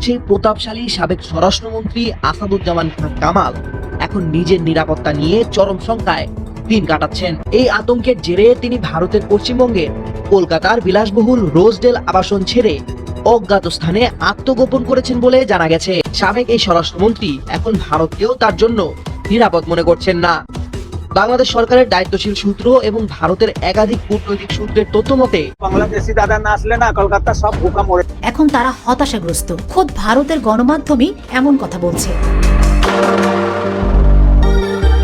সবচেয়ে প্রতাপশালী সাবেক স্বরাষ্ট্রমন্ত্রী আসাদুজ্জামান খান কামাল এখন নিজের নিরাপত্তা নিয়ে চরম শঙ্কায় দিন কাটাচ্ছেন। এই আতঙ্কের জেরে তিনি ভারতের পশ্চিমবঙ্গের কলকাতার বিলাসবহুল রোজডেল আবাসন ছেড়ে অজ্ঞাত স্থানে আত্মগোপন করেছেন বলে জানা গেছে। সাবেক এই স্বরাষ্ট্রমন্ত্রী এখন ভারতকেও তার জন্য নিরাপদ মনে করছেন না। বাংলাদেশ সরকারের দায়িত্বশীল সূত্র এবং ভারতের একাধিক কূটনৈতিক সূত্রের তথ্য মতে বাংলাদেশি দাদা না আসলে না কলকাতা সব বোকা মরে। এখন তারা হতাশাগ্রস্ত। খোদ ভারতের গণমাধ্যমই এমন কথা বলছে।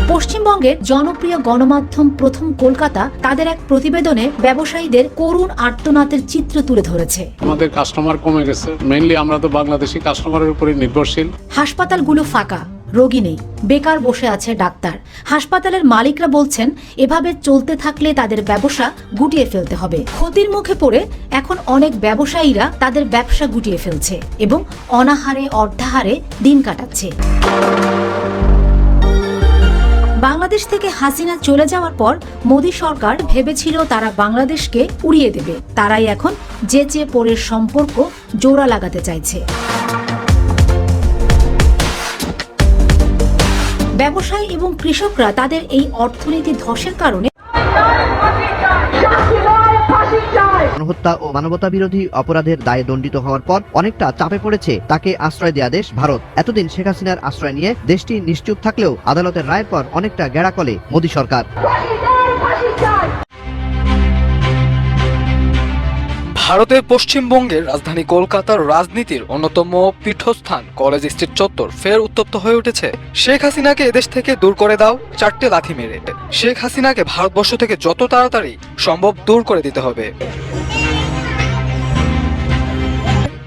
পশ্চিমবঙ্গের জনপ্রিয় গণমাধ্যম প্রথম কলকাতা তাদের এক প্রতিবেদনে ব্যবসায়ীদের করুণ আর্তনাদের চিত্র তুলে ধরেছে। আমাদের কাস্টমার কমে গেছে। মেইনলি আমরা তো বাংলাদেশি কাস্টমারের উপরে নির্ভরশীল। হাসপাতালগুলো ফাঁকা। রোগী নেই। বেকার বসে আছে ডাক্তার। হাসপাতালের মালিকরা বলছেন, এভাবে চলতে থাকলে তাদের ব্যবসা গুটিয়ে ফেলতে হবে। ক্ষতির মুখে পড়ে এখন অনেক ব্যবসায়ীরা তাদের ব্যবসা গুটিয়ে ফেলছে এবং অনাহারে, অর্ধাহারে দিন কাটাচ্ছে। বাংলাদেশ থেকে হাসিনা চলে যাওয়ার পর মোদী সরকার ভেবেছিল তারা বাংলাদেশকে উড়িয়ে দেবে। তারাই এখন যে চেয়ে পরের সম্পর্ক জোড়া লাগাতে চাইছে। ব্যবসায়ী এবং কৃষকরা তাদের এই অর্থনীতি ধসের কারণে গণহত্যা ও মানবতা বিরোধী অপরাধের দায়ে দণ্ডিত হওয়ার পর অনেকটা চাপে পড়েছে তাকে আশ্রয় দেয়া দেশ ভারত। এতদিন শেখ হাসিনার আশ্রয় নিয়ে দেশটি নিশ্চুপ থাকলেও আদালতের রায়ের পর অনেকটা গেড়া কলে মোদী সরকার। ভারতের পশ্চিমবঙ্গের রাজধানী কলকাতার রাজনীতির অন্যতম পীঠস্থান, কলেজ স্ট্রিট চত্বর ফের উত্তপ্ত হয়ে উঠেছে। শেখ হাসিনাকে এদেশ থেকে দূর করে দাও, চারটে লাথি মেরে। শেখ হাসিনাকে ভারতবর্ষ থেকে যত তাড়াতাড়ি সম্ভব দূর করে দিতে হবে।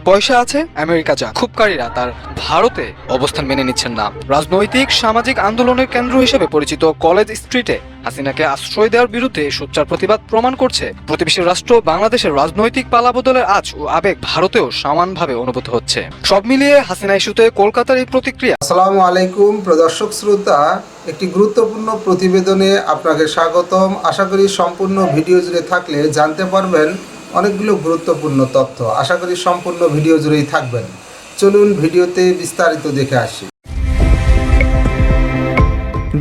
পয়সা আছে, আমেরিকা যা খুবকারীরা তার ভারতে অবস্থান মেনে নিচ্ছেন না। রাজনৈতিক, সামাজিক আন্দোলনের কেন্দ্র হিসেবে পরিচিত কলেজ স্ট্রিটে হাসিনাকে আশ্রয় দেওয়ার বিরুদ্ধে সোচ্চার প্রতিবাদ প্রমাণ করছে। প্রতিবেশী রাষ্ট্র, বাংলাদেশের রাজনৈতিক পালাবদলের আজ ও আবেগ ভারতেও সমানভাবে অনুভূত হচ্ছে। সব মিলিয়ে হাসিনা ইস্যুতে কলকাতার এই প্রতিক্রিয়া। আসসালামু আলাইকুম, প্রদর্শক শ্রোতা, একটি গুরুত্বপূর্ণ প্রতিবেদনে আপনাকে স্বাগতম। আশা করি সম্পূর্ণ ভিডিও জুড়ে থাকলে জানতে পারবেন অনেকগুলো গুরুত্বপূর্ণ তথ্য। আশা করি সম্পূর্ণ ভিডিও জুড়েই থাকবেন। চলুন ভিডিওতে বিস্তারিত দেখে আসি।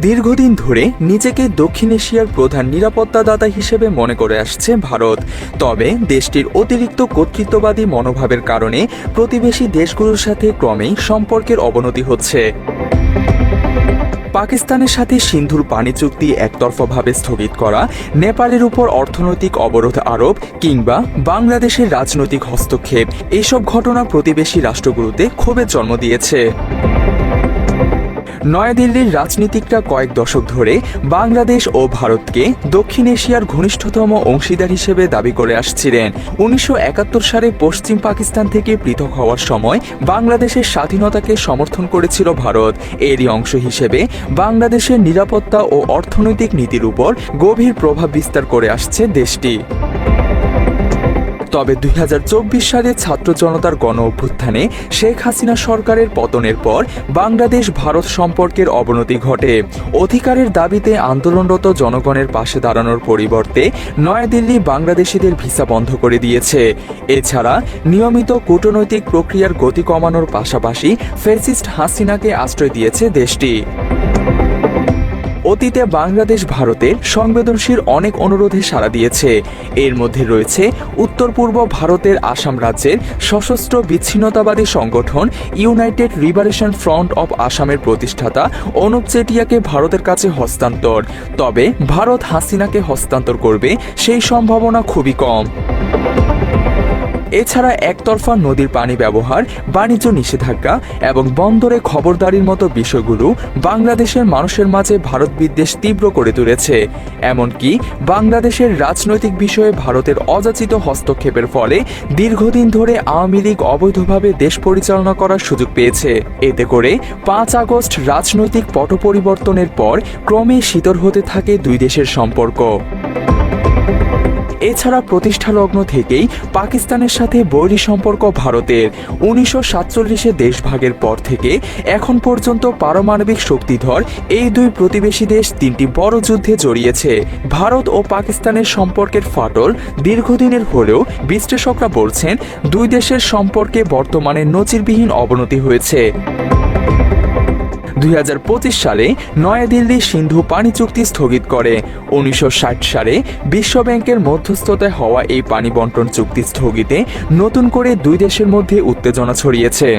দীর্ঘদিন ধরে নিজেকে দক্ষিণ এশিয়ার প্রধান নিরাপত্তাদাতা হিসেবে মনে করে আসছে ভারত। তবে দেশটির অতিরিক্ত কর্তৃত্ববাদী মনোভাবের কারণে প্রতিবেশী দেশগুলোর সাথে ক্রমেই সম্পর্কের অবনতি হচ্ছে। পাকিস্তানের সাথে সিন্ধুর পানি চুক্তি একতরফাভাবে স্থগিত করা, নেপালের উপর অর্থনৈতিক অবরোধ আরোপ কিংবা বাংলাদেশের রাজনৈতিক হস্তক্ষেপ এইসব ঘটনা প্রতিবেশী রাষ্ট্রগুলোতে ক্ষোভের জন্ম দিয়েছে। নয়াদিল্লির রাজনীতিকরা কয়েক দশক ধরে বাংলাদেশ ও ভারতকে দক্ষিণ এশিয়ার ঘনিষ্ঠতম অংশীদার হিসেবে দাবি করে আসছিলেন। উনিশশো একাত্তর সালে পশ্চিম পাকিস্তান থেকে পৃথক হওয়ার সময় বাংলাদেশের স্বাধীনতাকে সমর্থন করেছিল ভারত। এরই অংশ হিসেবে বাংলাদেশের নিরাপত্তা ও অর্থনৈতিক নীতির উপর গভীর প্রভাব বিস্তার করে আসছে দেশটি। তবে দুই সালে ছাত্র জনতার গণ অভ্যুত্থানে শেখ হাসিনা সরকারের পতনের পর বাংলাদেশ ভারত সম্পর্কের অবনতি ঘটে। অধিকারের দাবিতে আন্দোলনরত জনগণের পাশে দাঁড়ানোর পরিবর্তে নয়াদিল্লি বাংলাদেশিদের ভিসা বন্ধ করে দিয়েছে। এছাড়া নিয়মিত কূটনৈতিক প্রক্রিয়ার গতি কমানোর পাশাপাশি ফেসিস্ট হাসিনাকে আশ্রয় দিয়েছে দেশটি। অতীতে বাংলাদেশ ভারতের সংবেদনশীল অনেক অনুরোধে সাড়া দিয়েছে। এর মধ্যে রয়েছে উত্তর পূর্ব ভারতের আসাম রাজ্যের সশস্ত্র বিচ্ছিন্নতাবাদী সংগঠন ইউনাইটেড লিবারেশন ফ্রন্ট অব আসামের প্রতিষ্ঠাতা অনুপ চেটিয়াকে ভারতের কাছে হস্তান্তর। তবে ভারত হাসিনাকে হস্তান্তর করবে সেই সম্ভাবনা খুবই কম। এছাড়া একতরফা নদীর পানি ব্যবহার, বাণিজ্য নিষেধাজ্ঞা এবং বন্দরে খবরদারির মতো বিষয়গুলো বাংলাদেশের মানুষের মাঝে ভারত বিদ্বেষ তীব্র করে তুলেছে। এমনকি বাংলাদেশের রাজনৈতিক বিষয়ে ভারতের অযাচিত হস্তক্ষেপের ফলে দীর্ঘদিন ধরে আওয়ামী লীগ অবৈধভাবে দেশ পরিচালনা করার সুযোগ পেয়েছে। এতে করে পাঁচ আগস্ট রাজনৈতিক পট পরিবর্তনের পর ক্রমে শীতল হতে থাকে দুই দেশের সম্পর্ক। এছাড়া প্রতিষ্ঠা লগ্ন থেকেই পাকিস্তানের সাথে বৈরী সম্পর্ক ভারতের। উনিশশো সাতচল্লিশে দেশভাগের পর থেকে এখন পর্যন্ত পারমাণবিক শক্তিধর এই দুই প্রতিবেশী দেশ তিনটি বড় যুদ্ধে জড়িয়েছে। ভারত ও পাকিস্তানের সম্পর্কের ফাটল দীর্ঘদিনের হলেও বিশ্লেষকরা বলছেন, দুই দেশের সম্পর্কে বর্তমানে নজিরবিহীন অবনতি হয়েছে। দুই হাজার পঁচিশ সালে নয়াদিল্লি সিন্ধু পানি চুক্তি স্থগিত করে। উনিশশো ষাট সালে বিশ্ব ব্যাংকের মধ্যস্থতায় হওয়া এই পানি বন্টন চুক্তি স্থগিতে নতুন করে দুই দেশের মধ্যে উত্তেজনা ছড়িয়েছে।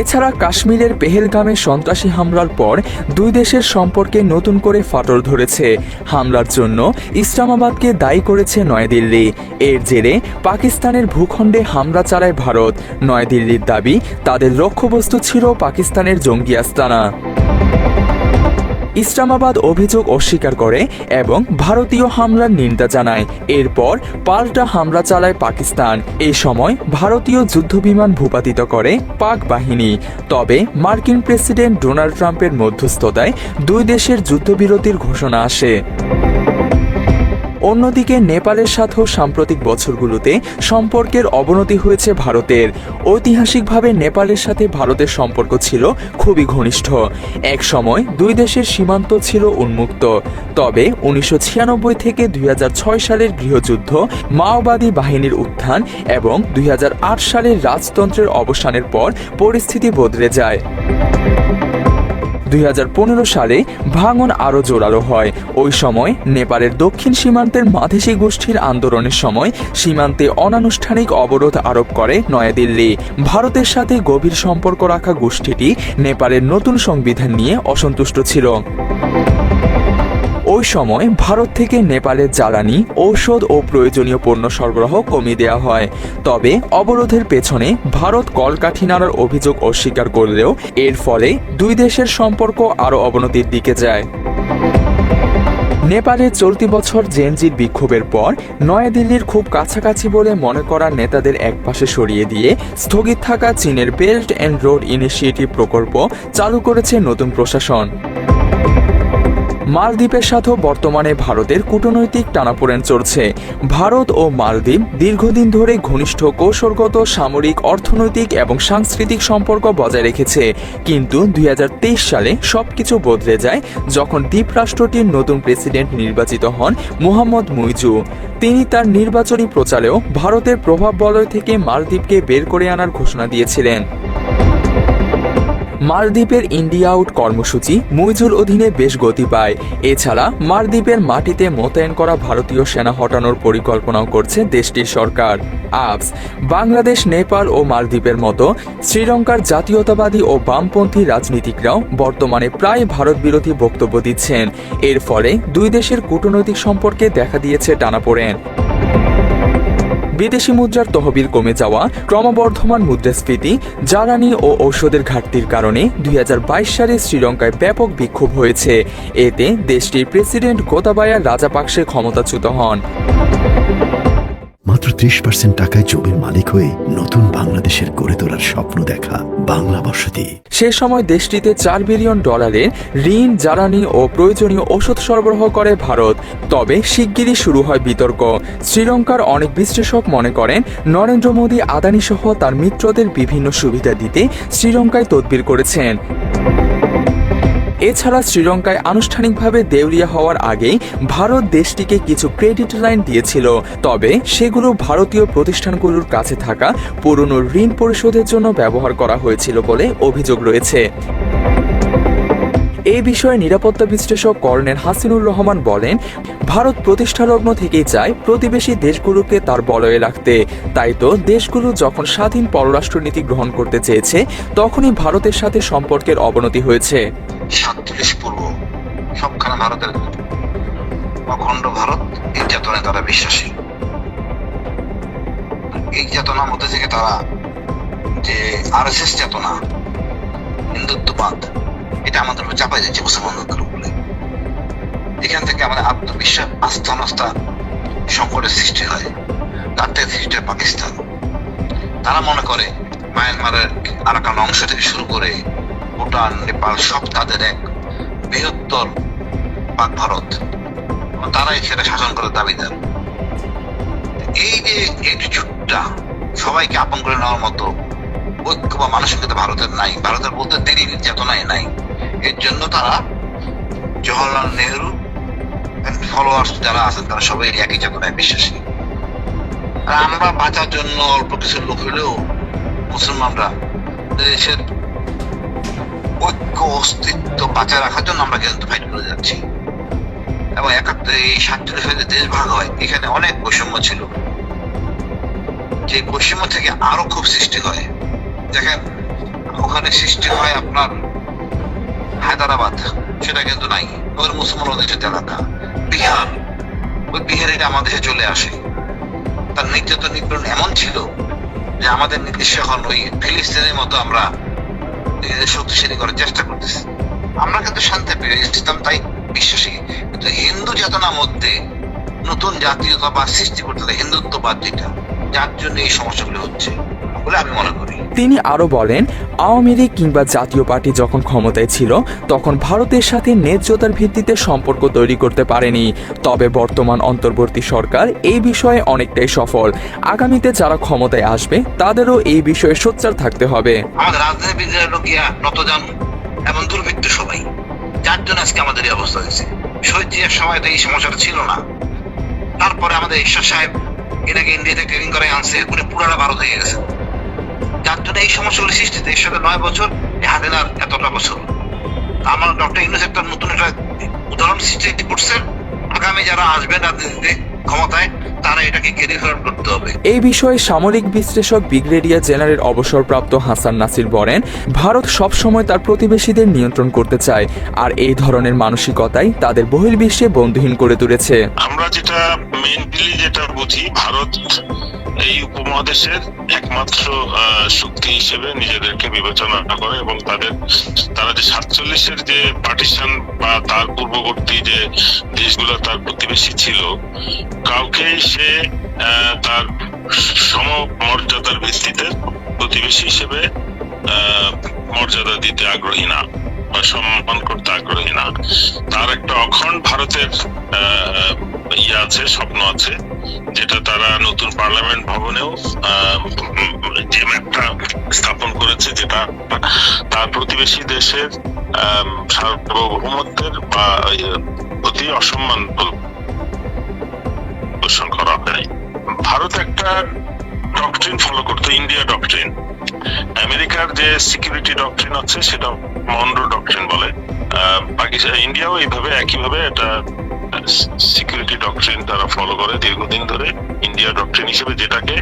এছাড়া কাশ্মীরের পেহেলগামে সন্ত্রাসী হামলার পর দুই দেশের সম্পর্কে নতুন করে ফাটল ধরেছে। হামলার জন্য ইসলামাবাদকে দায়ী করেছে নয়াদিল্লি। এর জেরে পাকিস্তানের ভূখণ্ডে হামলা চালায় ভারত। নয়াদিল্লির দাবি, তাদের লক্ষ্যবস্তু ছিল পাকিস্তানের জঙ্গি আস্তানা। ইসলামাবাদ অভিযোগ অস্বীকার করে এবং ভারতীয় হামলার নিন্দা জানায়। এরপর পাল্টা হামলা চালায় পাকিস্তান। এ সময় ভারতীয় যুদ্ধবিমান ভূপাতিত করে পাক বাহিনী। তবে মার্কিন প্রেসিডেন্ট ডোনাল্ড ট্রাম্পের মধ্যস্থতায় দুই দেশের যুদ্ধবিরতির ঘোষণা আসে। অন্যদিকে নেপালের সাথেও সাম্প্রতিক বছরগুলোতে সম্পর্কের অবনতি হয়েছে ভারতের। ঐতিহাসিকভাবে নেপালের সাথে ভারতের সম্পর্ক ছিল খুবই ঘনিষ্ঠ। এক সময় দুই দেশের সীমান্ত ছিল উন্মুক্ত। তবে উনিশশো ছিয়ানব্বই থেকে দুই হাজার ছয় সালের গৃহযুদ্ধ, মাওবাদী বাহিনীর উত্থান এবং দুই হাজার আট সালের রাজতন্ত্রের অবসানের পর পরিস্থিতি বদলে যায়। দুই হাজার পনেরো সালে ভাঙন আরও জোরালো হয়। ওই সময় নেপালের দক্ষিণ সীমান্তের মাধেসি গোষ্ঠীর আন্দোলনের সময় সীমান্তে অনানুষ্ঠানিক অবরোধ আরোপ করে নয়াদিল্লি। ভারতের সাথে গভীর সম্পর্ক রাখা গোষ্ঠীটি নেপালের নতুন সংবিধান নিয়ে অসন্তুষ্ট ছিল। ওই সময় ভারত থেকে নেপালের জ্বালানি, ঔষধ ও প্রয়োজনীয় পণ্য সরবরাহ কমিয়ে দেওয়া হয়। তবে অবরোধের পেছনে ভারত কলকাঠি নাড়ার অভিযোগ অস্বীকার করলেও এর ফলে দুই দেশের সম্পর্ক আরও অবনতির দিকে যায়। নেপালে চলতি বছর জেনজির বিক্ষোভের পর নয়াদিল্লির খুব কাছাকাছি বলে মনে করা নেতাদের একপাশে সরিয়ে দিয়ে স্থগিত থাকা চীনের বেল্ট অ্যান্ড রোড ইনিশিয়েটিভ প্রকল্প চালু করেছে নতুন প্রশাসন। মালদ্বীপের সাথেও বর্তমানে ভারতের কূটনৈতিক টানাপোড়েন চলছে। ভারত ও মালদ্বীপ দীর্ঘদিন ধরে ঘনিষ্ঠ কৌশলগত, সামরিক, অর্থনৈতিক এবং সাংস্কৃতিক সম্পর্ক বজায় রেখেছে। কিন্তু দুই হাজার তেইশ সালে সবকিছু বদলে যায় যখন দ্বীপরাষ্ট্রটির নতুন প্রেসিডেন্ট নির্বাচিত হন মুহাম্মদ মুইজু। তিনি তার নির্বাচনী প্রচারেও ভারতের প্রভাব বলয় থেকে মালদ্বীপকে বের করে আনার ঘোষণা দিয়েছিলেন। মালদ্বীপের ইন্ডিয়া আউট কর্মসূচি মুইজুর অধীনে বেশ গতি পায়। এছাড়া মালদ্বীপের মাটিতে মোতায়েন করা ভারতীয় সেনা হটানোর পরিকল্পনাও করছে দেশটির সরকার। আপস বাংলাদেশ, নেপাল ও মালদ্বীপের মতো শ্রীলঙ্কার জাতীয়তাবাদী ও বামপন্থী রাজনীতিকরাও বর্তমানে প্রায় ভারত বিরোধী বক্তব্য দিচ্ছেন। এর ফলে দুই দেশের কূটনৈতিক সম্পর্কে দেখা দিয়েছে টানাপোড়েন। বিদেশি মুদ্রার তহবিল কমে যাওয়া, ক্রমবর্ধমান মুদ্রাস্ফীতি, জ্বালানি ও ঔষধের ঘাটতির কারণে দুই হাজার বাইশ সালে শ্রীলঙ্কায় ব্যাপক বিক্ষোভ হয়েছে। এতে দেশটির প্রেসিডেন্ট গোতাবায়া রাজাপাকসে ক্ষমতাচ্যুত হন। মাত্র ত্রিশ পার্সেন্ট টাকায় জমির মালিক হয়ে নতুন বাংলাদেশের গড়ে তোলার স্বপ্ন দেখা বাংলা বসতি। সে সময় দেশটিতে চার বিলিয়ন ডলারের ঋণ, জ্বালানি ও প্রয়োজনীয় ওষুধ সরবরাহ করে ভারত। তবে শিগগিরই শুরু হয় বিতর্ক। শ্রীলঙ্কার অনেক বিশ্লেষক মনে করেন, নরেন্দ্র মোদী আদানি সহ তার মিত্রদের বিভিন্ন সুবিধা দিতে শ্রীলঙ্কায় তদবির করেছেন। এছাড়া শ্রীলঙ্কায় আনুষ্ঠানিকভাবে দেউলিয়া হওয়ার আগেই ভারত দেশটিকে কিছু ক্রেডিট লাইন দিয়েছিল। তবে সেগুলো ভারতীয় প্রতিষ্ঠানগুলোর কাছে থাকা পুরনো ঋণ পরিশোধের জন্য ব্যবহার করা হয়েছিল বলে অভিযোগ রয়েছে। এই বিষয়ে নিরাপত্তা বিশ্লেষক কর্নেল হাসিনুর রহমান বলেন, ভারত প্রতিষ্ঠালগ্ন থেকেই চায় প্রতিবেশী দেশগুলোকে তার বলয়ে রাখতে। তাই তো দেশগুলো যখন স্বাধীন পররাষ্ট্রনীতি গ্রহণ করতে চেয়েছে, তখনই ভারতের সাথে সম্পর্কের অবনতি হয়েছে। সাতচল্লিশ পূর্ব, সবখানে ভারতের অখণ্ড ভারত চেতনায় তারা বিশ্বাসী। এই চেতনার মধ্যে থেকে তারা যে আর চেতনা, হিন্দুত্ববাদ এটা আমাদের উপর চাপাই যাচ্ছে মুসলমানদের উপরে। এখান থেকে আমাদের আত্মবিশ্বাস আস্থা নাস্তা সংকটের সৃষ্টি হয়। তার থেকে সৃষ্টি পাকিস্তান। তারা মনে করে মায়ানমারের আরাকান অংশ থেকে শুরু করে ভুটান, নেপাল, সব তাদের এক বৃহত্তর পাক ভারত। তারাই সেটা শাসন করার দাবিদার। এই যে অ্যাটিটিউডটা সবাইকে আপন করে নেওয়ার মতো ঐক্য বা মানসিকতা ভারতের নাই। ভারতের বলতে দেরি চেতনায় নাই। এর জন্য তারা জওয়াহরলাল নেহরু ফলোয়ার্স যারা আছেন, তারা সবাই একই চেতনায় বিশ্বাসী। আর আমরা বাঁচার জন্য অল্প কিছু লোক হলেও মুসলমানরা দেশের ঐক্য, অস্তিত্ব বাঁচায় রাখার জন্য আমরা কিন্তু ফাইট করে যাচ্ছি। এবং একাত্তর, এই সাতচল্লিশ সালে দেশ ভাগ হয়, এখানে অনেক বৈষম্য ছিল। যে বৈষম্য থেকে আরও খুব সৃষ্টি হয়। দেখেন, ওখানে সৃষ্টি হয় আপনার হায়দ্রাবাদ, সেটা কিন্তু নাই। ওদের মুসলমান অধিষ্ঠিত এলাকা বিহার, ওই বিহারে এটা আমাদের দেশে চলে আসে। তার নির্যাতন নিপীড়ন এমন ছিল যে আমাদের নির্দেশ এখন ওই ফিলিস্তিনের মতো আমরা নিজেদের শক্তিশালী করার চেষ্টা করতেছি। আমরা কিন্তু শান্তি পেয়ে ইসলাম তাই বিশ্বাসী। কিন্তু হিন্দু চেতনার মধ্যে নতুন জাতীয়তাবাদ সৃষ্টি করতে হিন্দুত্ববাদ যেটা, যার জন্য এই সমস্যাগুলো হচ্ছে। বলে আমি মনে করি। তিনি আরও বলেন আওয়ামী লীগ কিংবা জাতীয় পার্টি যখন ক্ষমতায় ছিল তখন ভারতের সাথে ন্যায্যতার ভিত্তিতে সম্পর্ক তৈরি করতে পারেনি। তবে বর্তমান অন্তর্বর্তী সরকার এই বিষয়ে অনেকটাই সফল। আগামীতে যারা ক্ষমতায় আসবে তাদেরও এই বিষয়ে সোচ্চার থাকতে হবে। আমাদের রাজনীতিবিদরা লোকিয়া নত এবং দুর্বৃত্ত সবাই যার জন্য আজকে আমাদের এই অবস্থা হয়েছে। শহীদ জিয়ার সময় তো এই সমস্যাটা ছিল না। তারপরে আমাদের ঈশ্বর সাহেব এটাকে ইন্ডিয়াতে ট্রেনিং করে আনছে উনি পুরাটা ভারত হয়ে গেছে। যার জন্য এই সমস্যাগুলি সৃষ্টিতে এর সাথে নয় বছর এই হাদিনার এতটা বছর। আমার ডক্টর ইউনুস একটা নতুন একটা উদাহরণ সৃষ্টি করছেন আগামী যারা আসবেন রাজনীতিতে ক্ষমতায় তারা এটাকে ক্যারি করতে হবে। এই বিষয়ে সামরিক বিশ্লেষক ব্রিগেডিয়ার জেনারেল অবসরপ্রাপ্ত হাসান নাসির বলেন ভারত সবসময় তার প্রতিবেশীদের নিয়ন্ত্রণ করতে চায় আর এই ধরনের মানসিকতাই তাদের বহির্বিশ্বে বন্ধুহীন করে তুলেছে। আমরা যেটা মেনলি যেটা বুঝি ভারত এই উপমহাদেশের একমাত্র শক্তি হিসেবে নিজেদেরকে বিবেচনা করে এবং তাদের, তারা যে সাতচল্লিশের যে পার্টিশন বা তার পূর্ববর্তী যে দেশগুলো, তার প্রতিবেশী ছিল কাউকেই সে তার সম মর্যাদার ভিত্তিতে প্রতিবেশী হিসেবে মর্যাদা দিতে আগ্রহী না। সম্মান করতে আগ্রহী না। তার একটা অখণ্ড ভারতের ইয়ে আছে, স্বপ্ন আছে, যেটা তারা নতুন পার্লামেন্ট ভবনেও যে ম্যাপটা স্থাপন করেছে, যেটা তার প্রতিবেশী দেশের সার্বভৌমত্বের বা প্রতি অসম্মান প্রদর্শন করা হয়। ভারত একটা ডকট্রিন ফলো করতো ইন্ডিয়া ডকট্রিন আমেরিকার যে সিকিউরিটি ডকট্রিন আছে, সেটা মন্ডো ডকট্রিন বলে। পাকিস্তান ইন্ডিয়াও এইভাবে, একইভাবে এটা সিকিউরিটি ডকট্রিন তারা ফলো করে দীর্ঘদিন ধরে। ইন্ডিয়া ডকট্রিন হিসেবে যেটাকে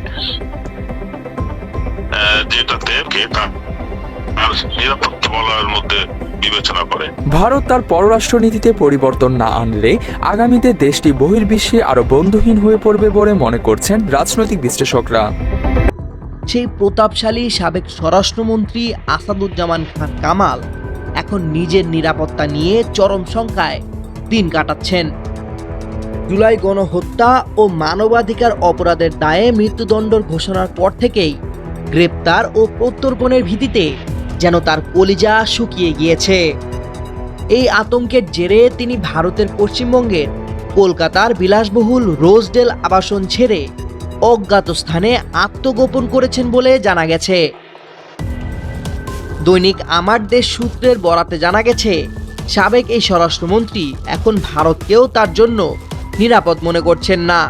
যেটাতে আর নিরাপত্তা বলার মধ্যে ভারত তার পররাষ্ট্রনীতিতে পরিবর্তন না আনলে আগামীতে দেশটি বহির্বিশ্বে আরও বন্ধুহীন হয়ে পড়বে বলে মনে করছেন রাজনৈতিক বিশ্লেষকরা। সেই প্রতাপশালী সাবেক স্বরাষ্ট্রমন্ত্রী আসাদুজ্জামান খান কামাল এখন নিজের নিরাপত্তা নিয়ে চরম সংখ্যায় দিন কাটাচ্ছেন। জুলাই গণহত্যা ও মানবাধিকার অপরাধের দায়ে মৃত্যুদণ্ডর ঘোষণার পর থেকেই গ্রেপ্তার ও প্রত্যর্পণের ভিত্তিতে যেন তার কলিজা শুকিয়ে গিয়েছে। এই আতঙ্কের জেরে তিনি ভারতের পশ্চিমবঙ্গের কলকাতার বিলাসবহুল রোজডেল আবাসন ছেড়ে অজ্ঞাত স্থানে আত্মগোপন করেছেন বলে জানা গেছে। দৈনিক আমার দেশ সূত্রের বরাতে জানা গেছে, সাবেক এই স্বরাষ্ট্রমন্ত্রী এখন ভারতকেও তার জন্য নিরাপদ মনে করছেন না।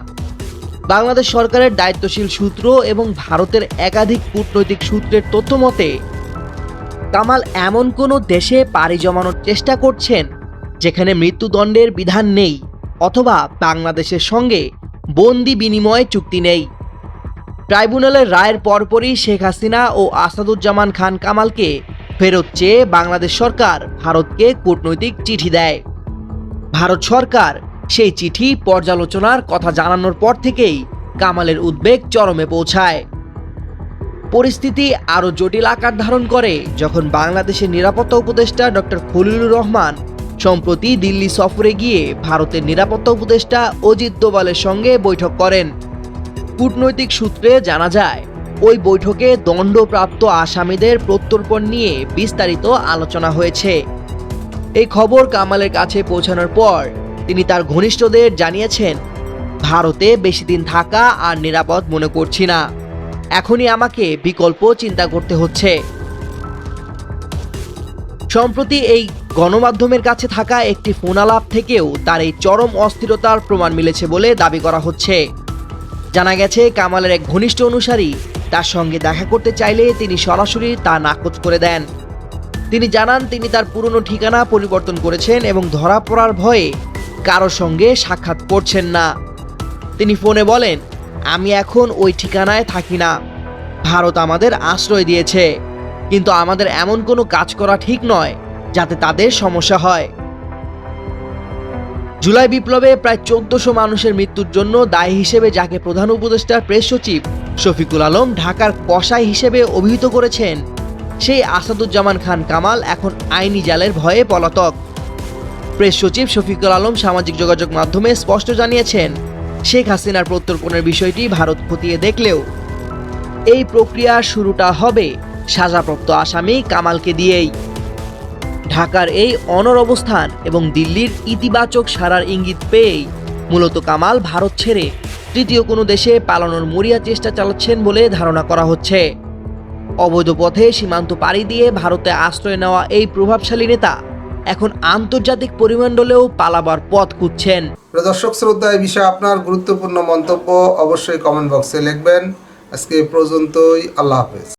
বাংলাদেশ সরকারের দায়িত্বশীল সূত্র এবং ভারতের একাধিক কূটনৈতিক সূত্রের তথ্য মতে, কামাল এমন কোনো দেশে পাড়ি জমানোর চেষ্টা করছেন যেখানে মৃত্যুদণ্ডের বিধান নেই অথবা বাংলাদেশের সঙ্গে বন্দি বিনিময় চুক্তি নেই। ট্রাইব্যুনালের রায়ের পরপরই শেখ হাসিনা ও আসাদুজ্জামান খান কামালকে ফেরত চেয়ে বাংলাদেশ সরকার ভারতকে কূটনৈতিক চিঠি দেয়। ভারত সরকার সেই চিঠি পর্যালোচনার কথা জানানোর পর থেকেই কামালের উদ্বেগ চরমে পৌঁছায়। পরিস্থিতি আরও জটিল আকার ধারণ করে যখন বাংলাদেশের নিরাপত্তা উপদেষ্টা ডক্টর খলিলুর রহমান সম্প্রতি দিল্লি সফরে গিয়ে ভারতের নিরাপত্তা উপদেষ্টা অজিত দোভালের সঙ্গে বৈঠক করেন। কূটনৈতিক সূত্রে জানা যায়, ওই বৈঠকে দণ্ডপ্রাপ্ত আসামিদের প্রত্যর্পণ নিয়ে বিস্তারিত আলোচনা হয়েছে। এই খবর কামালের কাছে পৌঁছানোর পর তিনি তার ঘনিষ্ঠদের জানিয়েছেন, ভারতে বেশি দিন থাকা আর নিরাপদ মনে করছি না। এখনই আমাকে বিকল্প চিন্তা করতে হচ্ছে। সম্প্রতি এই গণমাধ্যমের কাছে থাকা একটি ফোনালাপ থেকেও তার এই চরম অস্থিরতার প্রমাণ মিলেছে বলে দাবি করা হচ্ছে। জানা গেছে, কামালের এক ঘনিষ্ঠ অনুসারী তার সঙ্গে দেখা করতে চাইলে তিনি সরাসরি তা নাকচ করে দেন। তিনি জানান, তিনি তার পুরনো ঠিকানা পরিবর্তন করেছেন এবং ধরা পড়ার ভয়ে কারোর সঙ্গে সাক্ষাৎ করছেন না। তিনি ফোনে বলেন, আমি এখন ওই ঠিকানায় থাকি না। ভারত আমাদের আশ্রয় দিয়েছে। কিন্তু আমাদের এমন কোনো কাজ করা ঠিক নয় যাতে তাদের সমস্যা হয়। জুলাই বিপ্লবে প্রায় চোদ্দশো মানুষের মৃত্যুর জন্য দায়ী হিসেবে যাকে প্রধান উপদেষ্টার প্রেস সচিব শফিকুল আলম ঢাকার কসাই হিসেবে অভিহিত করেছেন, সেই আসাদুজ্জামান খান কামাল এখন আইনি জালের ভয়ে পলাতক। প্রেস সচিব শফিকুল আলম সামাজিক যোগাযোগ মাধ্যমে স্পষ্ট জানিয়েছেন, শেখ হাসিনার প্রত্যর্পণের বিষয়টি ভারত খতিয়ে দেখলেও এই প্রক্রিয়ার শুরুটা হবে সাজাপ্রাপ্ত আসামি কামালকে দিয়েই। ঢাকার এই অনর অবস্থান এবং দিল্লির ইতিবাচক সারার ইঙ্গিত পেয়েই মূলত কামাল ভারত ছেড়ে তৃতীয় কোনো দেশে পালানোর মরিয়া চেষ্টা চালাচ্ছেন বলে ধারণা করা হচ্ছে। অবৈধ পথে সীমান্ত পাড়ি দিয়ে ভারতে আশ্রয় নেওয়া এই প্রভাবশালী নেতা এখন আন্তর্জাতিক পরিমণ্ডলেও পালাবার পথ খুঁজছেন। দর্শক শ্রদ্ধা এই বিষয়ে আপনার গুরুত্বপূর্ণ মন্তব্য অবশ্যই কমেন্ট বক্সে লিখবেন। আজকে পর্যন্তই, আল্লাহ হাফেজ।